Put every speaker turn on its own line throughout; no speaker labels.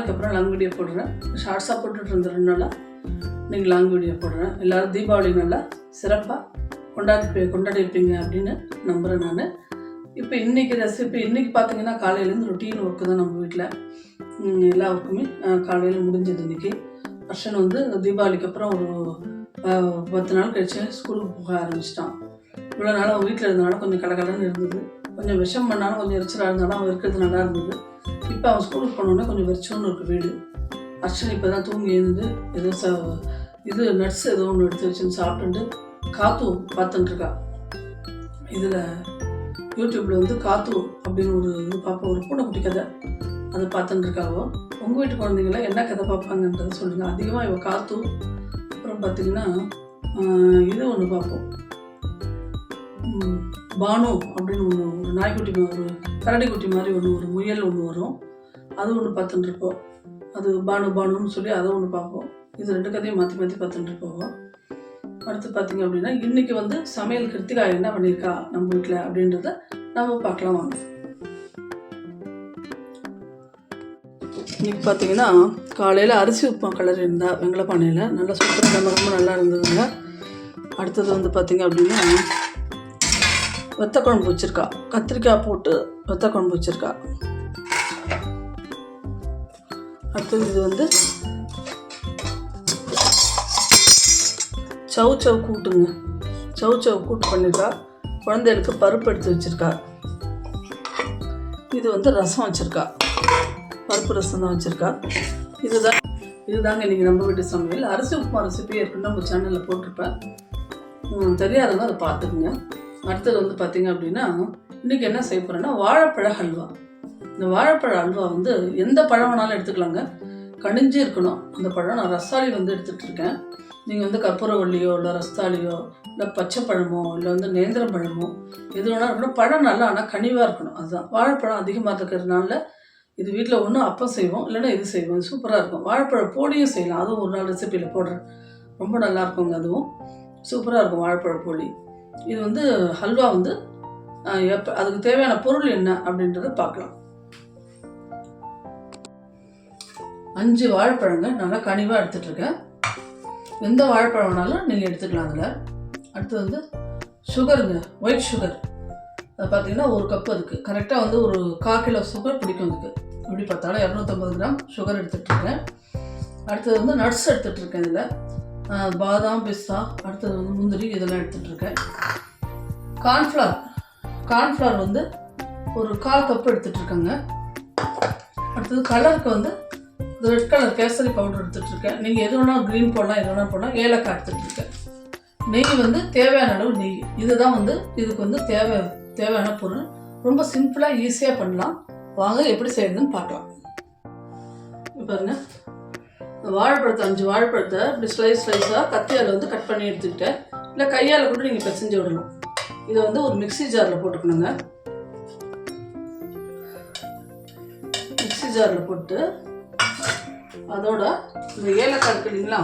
அதுக்கப்புறம் long video போடுறேன். ஷார்ட்ஸாக போட்டுட்டு இருந்ததுனால நீங்கள் இன்னைக்கு லாங் வீடியோ போடுறேன். எல்லோரும் தீபாவளி நல்லா சிறப்பாக கொண்டாடி கொண்டாடி இருப்பீங்க அப்படின்னு நம்புகிறேன் நான். இப்போ இன்றைக்கி ரெசிபி இன்றைக்கி பார்த்தீங்கன்னா காலையிலேருந்து ரொட்டீன் ஒர்க்கு தான் நம்ம வீட்டில் எல்லா ஒர்க்குமே காலையில் முடிஞ்சது இன்றைக்கி வருஷன் வந்து தீபாவளிக்கு அப்புறம் ஒரு பத்து நாள் கழிச்சு ஸ்கூலுக்கு போக ஆரம்பிச்சிட்டான். இவ்வளோ நாள் அவன் வீட்டில் இருந்தனால கொஞ்சம் கடகடன்னு இருந்தது. கொஞ்சம் விஷம் பண்ணாலும் கொஞ்சம் எரிச்சலாக இருந்தாலும் அவன் இருக்கிறது நல்லா இருந்தது. இப்போ அவன் ஸ்கூலுக்கு போனோடனே கொஞ்சம் வெறிச்சோன்னு இருக்கு வீடு. அர்ச்சனை இப்போ தான் தூங்கி இருந்து ஏதோ ச இது நட்ஸ் ஏதோ ஒன்று எடுத்து வச்சுன்னு சாப்பிட்டுட்டு காத்து பார்த்துட்டுருக்கா இதில் யூடியூப்பில் வந்து காத்து அப்படின்னு ஒரு இது பார்ப்போம். ஒரு பூனைக்குட்டி கதை. அதை பார்த்துட்டுருக்காவோ உங்கள் வீட்டு குழந்தைங்களாம் என்ன கதை பார்ப்பாங்கன்றதை சொல்லுங்கள் அதிகமாக இவள் காத்து அப்புறம் பார்த்தீங்கன்னா ஆஹ், இது ஒன்று பார்ப்போம். பானு அப்படின்னு ஒன்று ஒரு நாய்க்குட்டி ஒரு ஒரு கரடிக்குட்டி மாதிரி ஒன்று ஒரு முயல் ஒன்று வரும். அது ஒன்று பார்த்துட்டுருப்போம். அது பானு பானுன்னு சொல்லி அதை ஒன்று பார்ப்போம். இது ரெண்டு கதையும் மாற்றி மாற்றி பார்த்துட்டு போவோம் அடுத்து பார்த்தீங்க அப்படின்னா இன்றைக்கி வந்து சமையல் கிருத்திகா என்ன பண்ணியிருக்கா நம்ம வீட்டில் அப்படின்றத நம்ம பார்க்கலாம் வாங்க. இன்னைக்கு பார்த்தீங்கன்னா காலையில் அரிசி உப்புமா கலர் இருந்தால் வெங்கலப்பானையில். நல்லா சூப்பராக ரொம்ப ரொம்ப நல்லா இருந்ததுங்க. அடுத்தது வந்து பார்த்தீங்க அப்படின்னா வெத்த குழம்பு வச்சுருக்கா. கத்திரிக்காய் போட்டு வெத்த குழம்பு வச்சுருக்கா. அடுத்தது இது வந்து சவு சவு கூட்டுங்க. சவு சவு கூட்டு பண்ணியிருக்கா குழந்தைகளுக்கு பருப்பு எடுத்து வச்சுருக்கா. இது வந்து ரசம் வச்சுருக்கா. பருப்பு ரசம் தான் வச்சுருக்கா. இதுதான் இதுதாங்க இன்றைக்கி நம்ம வீட்டு சமையல். அரிசி உப்புமா ரெசிபி ஏற்கனவே நம்ம சேனலில் போட்டிருப்பேன். தெரியாதவங்க அதை பார்த்துக்குங்க. அடுத்தது வந்து பார்த்தீங்க அப்படின்னா இன்றைக்கி என்ன செய்ய போகிறேன்னா வாழைப்பழ ஹல்வா இந்த வாழைப்பழ அல்வா வந்து எந்த பழம் வேணாலும் எடுத்துக்கலாங்க. கணிஞ்சு இருக்கணும். அந்த பழம் நான் ரசாளி வந்து எடுத்துகிட்டு இருக்கேன். நீங்கள் வந்து கற்பூரவள்ளியோ இல்லை ரஸ்தாலியோ இல்லை பச்சை பழமோ இல்லை வந்து நேந்திர பழமோ எது வேணாலும் இருக்கணும். பழம் நல்லா ஆனால் கனிவாக இருக்கணும். அதுதான். வாழைப்பழம் அதிகமாக இருக்கிறதுனால இது வீட்டில் ஒன்று அப்பம் செய்வோம். இல்லைன்னா இது செய்வோம். சூப்பராக இருக்கும். வாழைப்பழ போலியும் செய்யலாம். அதுவும் ஒரு நாள் ரெசிபியில் போடுறேன். ரொம்ப நல்லா இருக்குங்க அதுவும். சூப்பராக இருக்கும் வாழைப்பழ போலி இது வந்து ஹல்வா வந்து எப்போ அதுக்கு தேவையான பொருள் என்ன அப்படின்றத பார்க்கலாம். அஞ்சு வாழைப்பழங்க நல்லா கனிவாக எடுத்துட்ருக்கேன் எந்த வாழைப்பழம் வேணாலும் நீங்கள் எடுத்துக்கலாம் அதில். அடுத்து வந்து சுகருங்க ஒயிட் சுகர் அது பார்த்தீங்கன்னா ஒரு கப் அதுக்கு. கரெக்டாக வந்து ஒரு கால் கிலோ சுகர் பிடிக்கும் அதுக்கு. எப்படி பார்த்தாலும் இரநூத்தம்பது கிராம் சுகர் எடுத்துகிட்ருக்கேன் அடுத்தது வந்து நட்ஸ் எடுத்துகிட்டு இருக்கேன் இதில். பாதாம் பிஸ்தா. அடுத்தது வந்து முந்திரி இதெல்லாம் எடுத்துகிட்டு இருக்கேன் கார்ன்ஃப்ளவர் கார்ன்ஃப்ளவர் வந்து ஒரு கால் கப் எடுத்துகிட்ருக்கேங்க அடுத்தது கலருக்கு வந்து ரெட் கலர் கேசரி பவுடர் எடுத்துகிட்டு இருக்கேன் நீங்கள் எது வேணால் க்ரீன் போடலாம் எது வேணால் போடலாம். ஏலக்காய் எடுத்துகிட்டு இருக்கேன் நெய் வந்து தேவையான அளவு நெய். இதுதான் வந்து இதுக்கு வந்து தேவை தேவையான பொருள். ரொம்ப சிம்பிளாக ஈஸியாக பண்ணலாம். வாங்க எப்படி செய்யுதுன்னு பார்க்கலாம். பாருங்கள் வாழைப்பழத்தை அஞ்சு வாழைப்பழத்தை இப்படி ஸ்லைஸ் ஸ்லைஸாக கத்தியால் வந்து கட் பண்ணி எடுத்துக்கிட்டேன். இல்லை கையால் கூட நீங்கள் பிசைஞ்சு விடணும் இதை வந்து ஒரு மிக்ஸி ஜாரில் போட்டுக்கணுங்க. மிக்ஸி ஜாரில் போட்டு அதோட இந்த ஏலக்காய் இருக்கு இல்லைங்களா?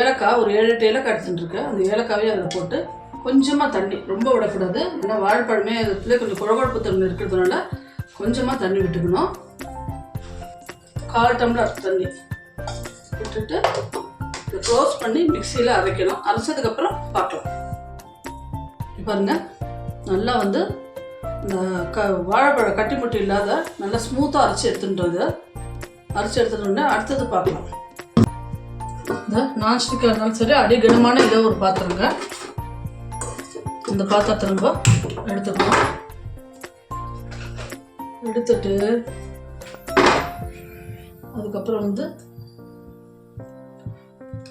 ஏலக்காய் ஒரு ஏழு எட்டு ஏலக்காய் எடுத்துட்டுருக்கேன் அந்த ஏலக்காவே அதில் போட்டு கொஞ்சமாக தண்ணி ரொம்ப விடக்கூடாது. ஏன்னா வாழைப்பழமே அதில் கொஞ்சம் குழகுழப்பு தண்ணி இருக்கிறதுனால கொஞ்சமாக தண்ணி விட்டுக்கணும். கால் டம்ளர் தண்ணி விட்டுட்டு இதை க்ளோஸ் பண்ணி மிக்சியில் அரைக்கணும். அரைச்சதுக்கப்புறம் பார்க்கலாம். பாருங்கள் பாருங்க. நல்லா வந்து இந்த க வாழைப்பழம் கட்டி முட்டி இல்லாத நல்லா ஸ்மூத்தாக அரைச்சி எடுத்துன்றது அரைச்சி எடுத்துட்டோன்னே அடுத்தது பார்க்கலாம். இந்த நான்ஸ்டிக்காக இருந்தாலும் சரி அடி கனமான ஒரு பாத்திரங்க. இந்த பாத்திரத்தை நம்ம எடுத்துக்கணும் எடுத்துட்டு அதுக்கப்புறம் வந்து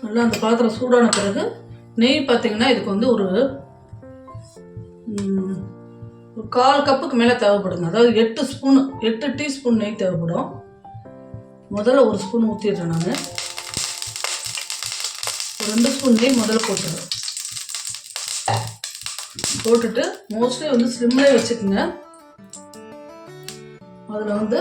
நல்லா அந்த பாத்திரம் சூடான பிறகு நெய் பார்த்தீங்கன்னா இதுக்கு வந்து ஒரு ஒரு கால் கப்புக்கு மேலே தேவைப்படுங்க. அதாவது எட்டு ஸ்பூன் எட்டு டீஸ்பூன் நெய் தேவைப்படும். முதல்ல ஒரு ஸ்பூன் ஊற்றிடுறேன் நான். ஒரு ரெண்டு ஸ்பூன் நெய் முதல்ல போட்டுடுறேன். போட்டுட்டு மோஸ்ட்லி வந்து ஸ்லிம்லேயே வச்சுக்கோங்க. அதில் வந்து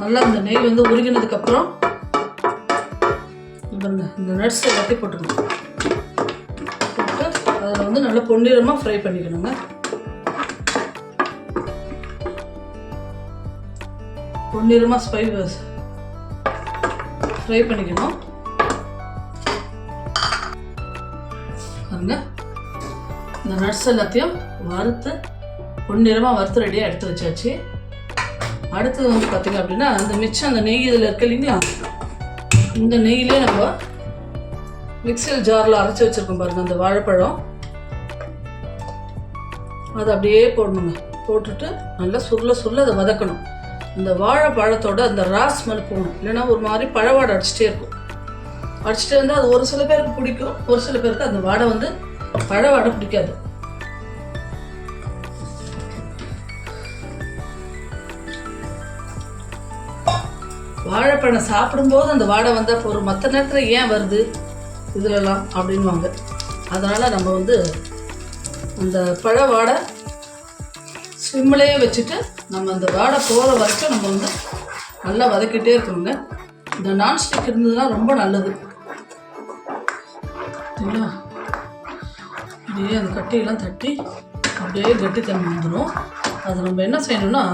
நல்லா இந்த நெய் வந்து உருகினதுக்கப்புறம் பாருங்க இந்த நட்ஸ் எல்லாத்தையும் போட்டுக்கணும். அதில் வந்து நல்லா பொன்னிறமாக ஃப்ரை பண்ணிக்கணுங்க. பொன்னிறமாக ஸ்பை ஃப்ரை பண்ணிக்கணும். நட்ஸ் எல்லாத்தையும் வறுத்து பொன்னிறமாக வறுத்து ரெடியாக எடுத்து வச்சாச்சு. அடுத்தது வந்து பார்த்திங்க அப்படின்னா அந்த மிச்சம் அந்த நெய் இதில் இருக்கு இல்லைங்களா? இந்த நெய்யிலே நம்ம மிக்சியில் ஜாரில் அரைச்சி வச்சுருக்கோம் பாருங்கள் அந்த வாழைப்பழம். அதை அப்படியே போடணுங்க. போட்டுட்டு நல்லா சுருள சுருள அதை வதக்கணும். அந்த வாழைப்பழத்தோட அந்த ராஸ் ஸ்மெல் போகணும். இல்லைன்னா ஒரு மாதிரி பழவாடை அடிச்சிட்டே இருக்கும். அடிச்சிட்டே இருந்தால் அது ஒரு சில பேருக்கு பிடிக்கும் ஒரு சில பேருக்கு அந்த வாடை வந்து பழவாடை பிடிக்காது. வாழைப்பழம் சாப்பிடும்போது அந்த வாடை வந்தால் போகிற மற்ற நேரத்தில் ஏன் வருது? இதுலலாம் அப்படின்வாங்க அதனால் நம்ம வந்து அந்த பழ வாடை சிம்மிலேயே வச்சுட்டு நம்ம அந்த வாடை போகிற வரைக்கும் நம்ம வந்து நல்லா வதக்கிட்டே இருக்கணுங்க. இந்த நான்ஸ்டிக் இருந்ததுன்னா ரொம்ப நல்லது. சரிங்களா? அப்படியே அந்த கட்டியெல்லாம் தட்டி அப்படியே கட்டித்தன்மை வந்துடும் அது நம்ம என்ன செய்யணும்னா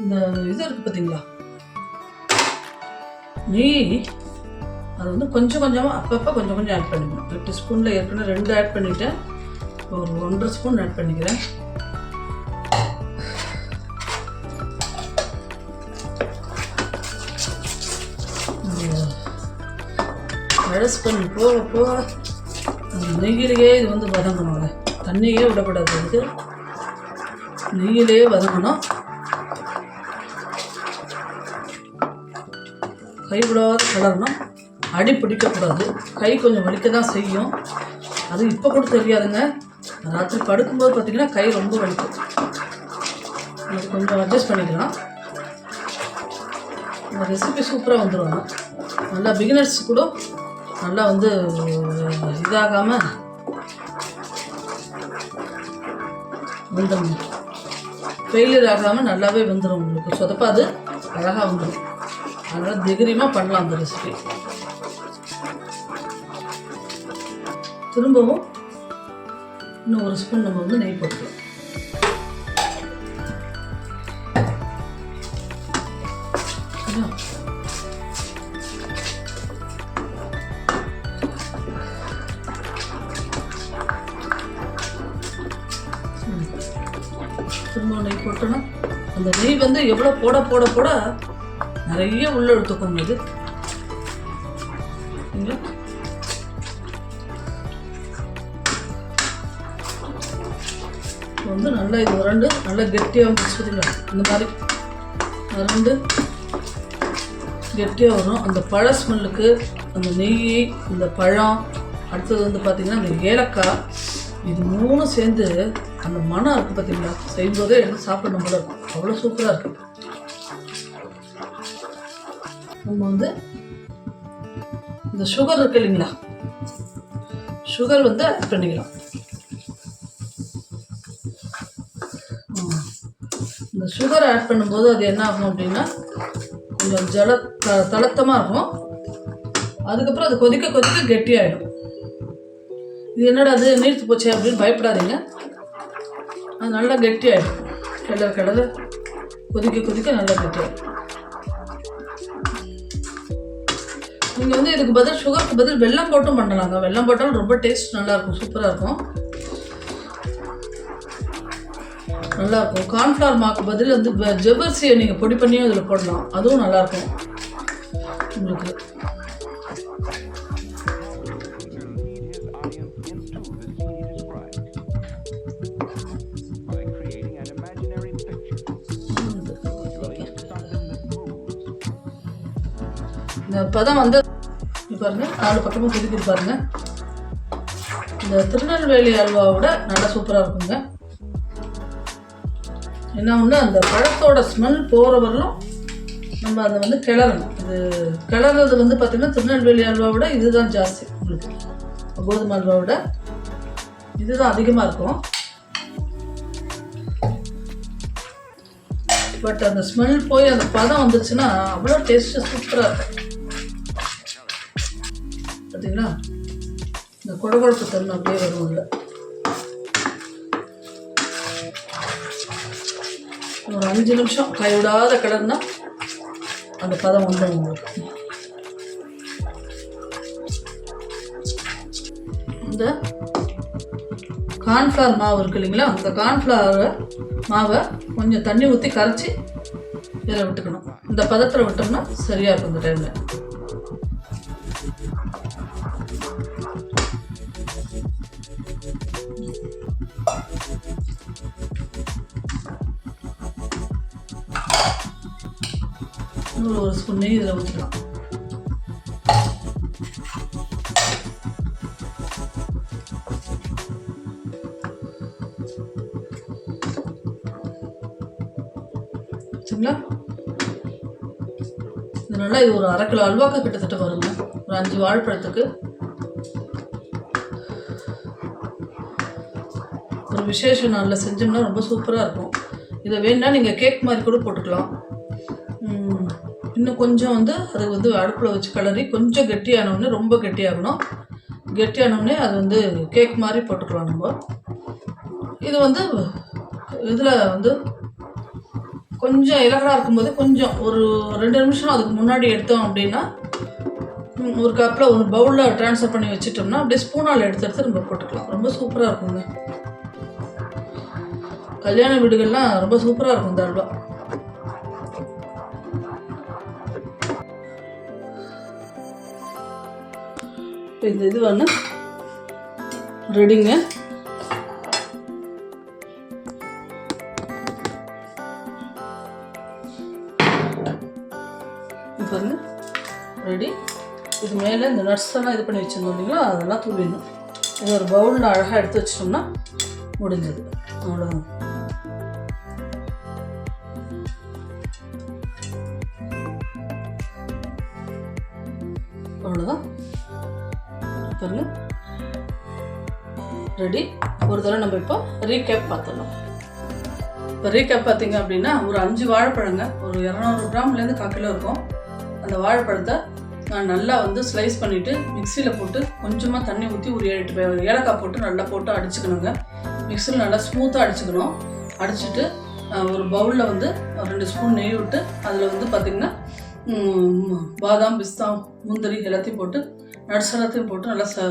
இந்த இது இருக்குது பார்த்தீங்களா நெய் அது வந்து கொஞ்சம் கொஞ்சமாக அப்பப்போ கொஞ்சம் கொஞ்சம் ஆட் பண்ணிக்கணும். எட்டு ஸ்பூனில் ஏற்கனவே ரெண்டு ஆட் பண்ணிவிட்டேன் ஒரு ஒன்றரை ஸ்பூன் ஆட் பண்ணிக்கிறேன். அழஸ் பண்ணி போக போக நெய்யிலேயே இது வந்து வதங்கணுங்க தண்ணியே விடப்படாது இதுக்கு நெய்யிலேயே வதங்கணும். கைவிடாத கலரணும் அடி பிடிக்கக்கூடாது. கை கொஞ்சம் வலிக்க தான் செய்யும். அது இப்போ கூட தெரியாதுங்க. ராத்திரி படுக்கும்போது பார்த்தீங்கன்னா கை ரொம்ப வலிக்கும். அது கொஞ்சம் அட்ஜஸ்ட் பண்ணிக்கலாம். இந்த ரெசிபி சூப்பராக வந்துடும் நல்லா பிகினர்ஸ் கூட நல்லா வந்து இதாகாமல் வந்துடும் ஃபெயிலியர் ஆகாமல் நல்லாவே வந்துடும் உங்களுக்கு. சொதப்பாது அழகாக வந்துடும் அதனால் தைரியமாக பண்ணலாம் அந்த ரெசிபி திரும்பவும் இன்னும் ஒரு ஸ்பூன் நம்ம வந்து நெய் போட்டுக்கலாம். திரும்ப நெய் போட்டோன்னா அந்த நெய் வந்து எவ்வளோ போட போட போட நிறைய உள்ள எடுத்துக்கோங்க இது வந்து நல்லா இது உரண்டு நல்லா கெட்டியாக முடிச்சுதுங்க இந்த மாதிரி உரண்டு கெட்டியாக வரும். அந்த பழ ஸ்மெல்லுக்கு அந்த நெய் இந்த பழம் அடுத்தது வந்து பார்த்திங்கன்னா அந்த ஏலக்காய் இது மூணும் சேர்ந்து அந்த மனம் இருக்குது பார்த்தீங்களா செய்யும்போதே எடுத்து சாப்பிடணும் போல இருக்கும் அவ்வளோ சூப்பராக இருக்குது நம்ம வந்து இந்த சுகர் இருக்கு இல்லைங்களா? சுகர் வந்து ஆட் பண்ணிக்கலாம். இந்த சுகர் ஆட் பண்ணும்போது அது என்ன ஆகும் அப்படின்னா கொஞ்சம் ஜல த தளத்தமாக இருக்கும். அதுக்கப்புறம் அது கொதிக்க கொதிக்க கெட்டியாயிடும். இது என்னடா அது நீர்த்து போச்சே அப்படின்னு பயப்படாதீங்க. அது நல்லா கெட்டியாயிடும். கிளற கிளற. கொதிக்க கொதிக்க நல்லா கெட்டியாயிடும். நீங்கள் வந்து இதுக்கு பதில் சுகருக்கு பதில் வெள்ளம் போட்டும் பண்ணலாங்க வெள்ளம் போட்டாலும் ரொம்ப டேஸ்ட் நல்லா இருக்கும் சூப்பராக இருக்கும். நல்லா இருக்கும் கார்ன்ஃப்ளவர் மாவுக்கு பதில் வந்து ஜெவர்சியை நீங்கள் பொடி பண்ணியும் இதில் போடலாம். அதுவும் நல்லா இருக்கும் உங்களுக்கு. இந்த பதம் வந்து பாருங்க. நாலு பக்கமும் கொதிக்குது பாருங்க. இந்த திருநெல்வேலி அல்வாவோட நல்லா சூப்பராக இருக்குங்க. என்ன ஒன்று அந்த பழத்தோட ஸ்மெல் போகிற வரலும் நம்ம அதை வந்து கிளறணும். இது கிளறது வந்து பார்த்திங்கன்னா திருநெல்வேலி அல்வாவோட இதுதான் ஜாஸ்தி உங்களுக்கு. கோதுமை அல்வாவோட இதுதான் அதிகமாக இருக்கும். பட் அந்த ஸ்மெல் போய் அந்த பதம் வந்துச்சுன்னா அவ்வளோ டேஸ்ட்டு சூப்பராக இருக்கும். பார்த்தீங்களா இந்த கொடகொழுப்பு தன்மை அப்படியே வரும் இல்லை ஒரு அஞ்சு நிமிஷம் கைவிடாத கிடந்தா அந்த பதம் வந்து உங்களுக்கு இந்த கார்ன்ஃப்ளவர் மாவு இருக்கு இல்லைங்களா? அந்த கார்ன்ஃப்ளவர் மாவை கொஞ்சம் தண்ணி ஊற்றி கரைச்சி இதில் விட்டுக்கணும். இந்த பதத்தில் விட்டோம்னா சரியாக இருக்கும் இந்த டைமில் இன்னொரு இதில் ஊற்றலாம். சரிங்களா? நல்லா இது ஒரு அரை கிலோ அல்வாக்கு கிட்டத்தட்ட வருங்க. ஒரு அஞ்சு வாழைப்பழத்துக்கு. ஒரு விசேஷ நாளில் செஞ்சோம்னா ரொம்ப சூப்பராக இருக்கும். இதை வேணா நீங்கள் கேக் மாதிரி கூட போட்டுக்கலாம். இன்னும் கொஞ்சம் வந்து அது வந்து அடுப்பில் வச்சு கிளறி கொஞ்சம் கெட்டியானவுடனே ரொம்ப கெட்டியாகணும். கெட்டியானவுடனே அது வந்து கேக் மாதிரி போட்டுக்கலாம் நம்ம. இது வந்து இதில் வந்து கொஞ்சம் இலகலாக இருக்கும்போது கொஞ்சம் ஒரு ரெண்டு நிமிஷம் அதுக்கு முன்னாடி எடுத்தோம் அப்படின்னா ஒரு கப்பில் ஒரு பவுலில் ட்ரான்ஸ்ஃபர் பண்ணி வச்சுட்டோம்னா அப்படியே ஸ்பூனால் எடுத்து எடுத்து நம்ம போட்டுக்கலாம். ரொம்ப சூப்பராக இருக்குங்க. கல்யாண வீடுகள்லாம் ரொம்ப சூப்பராக இருக்கும் இந்த அல்வா. இப்போ இந்த இது வந்து ரெடிங்க. இப்போ வந்து ரெடி. இது மேலே இந்த நட்ஸ் எல்லாம் இது பண்ணி வச்சுருந்தோம் இல்லைங்களா? அதெல்லாம் தூவிடணும். இது ஒரு பவுலில் அழகாக எடுத்து வச்சிட்டோம்னா முடிஞ்சது. அவ்வளோதான் அவ்வளோதான் பாருங்க ரெடி ஒரு தடவை நம்ம இப்போ ரீகேப் பார்த்துடலாம் இப்போ ரீகேப் பார்த்தீங்க அப்படின்னா ஒரு அஞ்சு வாழைப்பழங்க ஒரு இரநூறு கிராம்லேருந்து கால் கிலோ இருக்கும். அந்த வாழைப்பழத்தை நான் நல்லா வந்து ஸ்லைஸ் பண்ணிவிட்டு மிக்சியில் போட்டு கொஞ்சமாக தண்ணி ஊற்றி ஒரு ஏழு எட்டு ஏலக்காய் போட்டு நல்லா போட்டு அடிச்சுக்கணுங்க. மிக்சியில் நல்லா ஸ்மூத்தாக அடிச்சுக்கணும். அடிச்சுட்டு ஒரு பவுலில் வந்து ரெண்டு ஸ்பூன் நெய் விட்டு அதில் வந்து பார்த்திங்கன்னா பாதாம் பிஸ்தா முந்திரி எல்லாத்தையும் போட்டு நட்ஸ் போட்டு நல்லா ச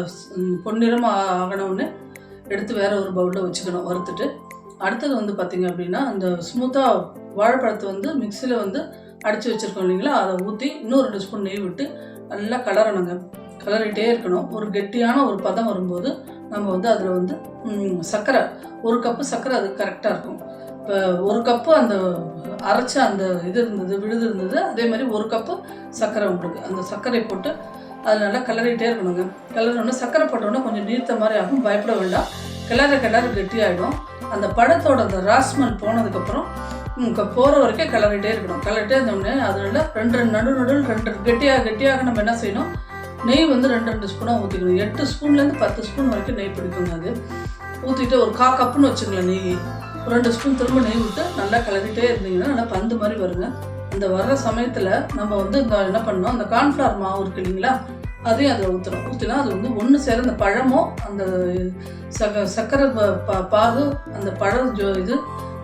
பொன்னிறமாக ஆகணும்னு எடுத்து வேற ஒரு பவுலில் வச்சுக்கணும் வறுத்துட்டு. அடுத்தது வந்து பார்த்திங்க அப்படின்னா அந்த ஸ்மூத்தாக வாழைப்பழத்தை வந்து மிக்சியில் வந்து அடித்து வச்சுருக்கோம் இல்லைங்களா? அதை ஊற்றி இன்னும் ரெண்டு ஸ்பூன் நெய் விட்டு நல்லா கலரணுங்க. கலரிட்டே இருக்கணும். ஒரு கெட்டியான ஒரு பதம் வரும்போது நம்ம வந்து அதில் வந்து சர்க்கரை. ஒரு கப்பு சர்க்கரை அது கரெக்டாக இருக்கும். இப்போ ஒரு கப்பு அந்த அரைச்ச அந்த இது இருந்தது விழுது இருந்தது அதே மாதிரி ஒரு கப்பு சர்க்கரை உங்களுக்கு. அந்த சர்க்கரை போட்டு அது நல்லா கிளறிட்டே இருக்கணுங்க. கிளறணுன்னா சக்கரை போட்டோன்னே கொஞ்சம் நீர்த்த மாதிரி ஆகும். பயப்பட வேண்டாம். கிளற கிளற கெட்டியாகிடும் அந்த பழத்தோட அந்த ராஸ்மல் போனதுக்கப்புறம் போகிற வரைக்கும் கிளறிட்டே இருக்கணும். கிளறிட்டே இருந்தோடனே அதில் ரெண்டு ரெண்டு நடு நடுவில் ரெண்டு கெட்டியாக கெட்டியாக நம்ம என்ன செய்யணும்? நெய் வந்து ரெண்டு ரெண்டு ஸ்பூனாக ஊற்றிக்கணும் எட்டு ஸ்பூன்லேருந்து பத்து ஸ்பூன் வரைக்கும் நெய் பிடிக்குங்க அது. ஊற்றிட்டு ஒரு கா கப்புன்னு வச்சுக்கலாம் நெய். ரெண்டு ஸ்பூன் திரும்ப நெய் விட்டு நல்லா கிளறிட்டே இருந்தீங்கன்னா நல்லா பந்து மாதிரி வருங்க. அந்த வர்ற சமயத்தில் நம்ம வந்து இந்த என்ன பண்ணோம் அந்த கார்ன்ஃப்ளவர் மாவு இருக்கு இல்லைங்களா? அதையும் அதில் ஊற்றுறோம் ஊற்றினா அது வந்து ஒன்று சேர அந்த பழமோ அந்த சக சர்க்கரை ப- ப- பாகு அந்த பழம் ஜோ இது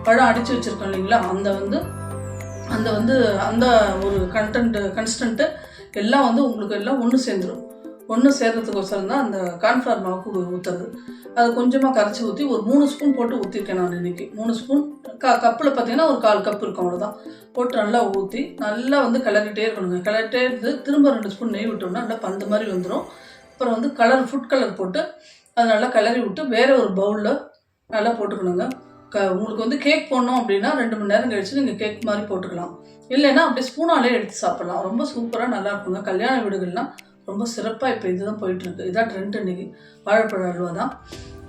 பழம் அடித்து வச்சுருக்கோம் இல்லைங்களா? அந்த வந்து அந்த வந்து அந்த ஒரு கண்டென்ட் கன்ஸ்டன்ட்டு எல்லாம் வந்து உங்களுக்கு எல்லாம் ஒன்று சேர்ந்துடும் ஒன்று சேர்றதுக்கோசரம் தான் அந்த கான்ஃப்ளவர் மாவுக்கு ஊற்றுறது அது கொஞ்சமாக கரைச்சி ஊற்றி ஒரு மூணு ஸ்பூன் போட்டு ஊற்றிருக்கேன் நான் இன்னைக்கு. மூணு ஸ்பூன் க கப்பில் பார்த்தீங்கன்னா ஒரு கால் கப் இருக்கும் அவ்வளோதான் போட்டு நல்லா ஊற்றி நல்லா வந்து கிளறிட்டே இருக்கணுங்க. கிளறிட்டே இருந்து திரும்ப ரெண்டு ஸ்பூன் நெய் விட்டோம்னா நல்லா பந்து மாதிரி வந்துடும் அப்புறம் வந்து கலர் ஃபுட் கலர் போட்டு அதை நல்லா கிளறி விட்டு வேறு ஒரு பவுலில் நல்லா போட்டுக்கணுங்க. க உங்களுக்கு வந்து கேக் போடணும் அப்படின்னா ரெண்டு மணி நேரம் கழிச்சு நீங்கள் கேக் மாதிரி போட்டுக்கலாம். இல்லைன்னா அப்படியே ஸ்பூனாலே எடுத்து சாப்பிடலாம். ரொம்ப சூப்பராக நல்லா இருக்குங்க. கல்யாண வீடுகள்லாம் ரொம்ப சிறப்பாக இப்போ இதுதான் போயிட்டுருக்கு. இதான் ட்ரெண்ட் இன்னைக்கு. வாழைப்பழ அல்வா தான்.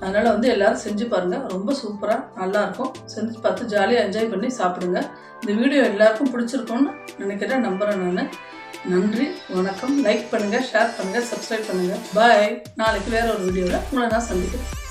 அதனால் வந்து எல்லோரும் செஞ்சு பாருங்கள் ரொம்ப சூப்பராக நல்லாயிருக்கும் செஞ்சு பார்த்து ஜாலியாக என்ஜாய் பண்ணி சாப்பிடுங்க. இந்த வீடியோ எல்லாருக்கும் பிடிச்சிருக்கும்னு நினைக்கிறேன். நம்புகிறேன் நான். நன்றி வணக்கம். லைக் பண்ணுங்கள் ஷேர் பண்ணுங்கள் சப்ஸ்கிரைப் பண்ணுங்கள் பாய் நாளைக்கு வேறு ஒரு வீடியோவில் உங்களை நான் சந்திக்கிறேன்.